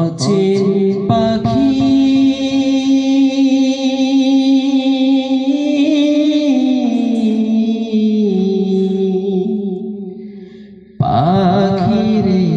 অচিন পাখি। পাখি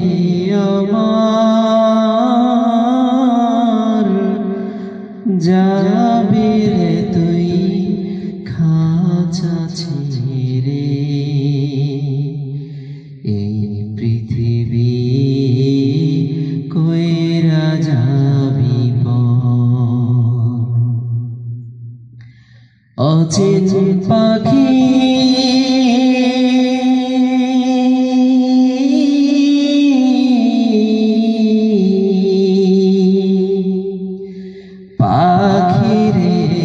অচিন পাখি। পাখি রে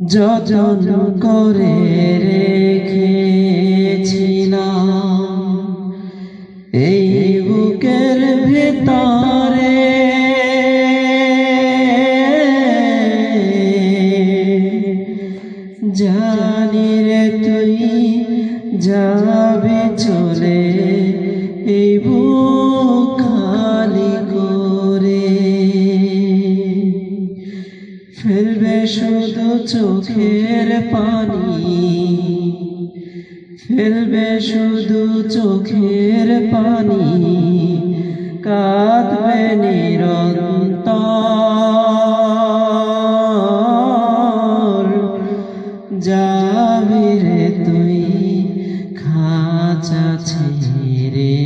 যজন করে রেখেছিলাম। এই বুকের ভেতরে জানি রে তুই যাবে চলে এই বুক ফেলবে শুধু চোখের পানি। ফেলবে শুধু চোখের পানি। কাঁদবে নিরন্তর। যাবি রে তুই খাঁচা ছেড়ে।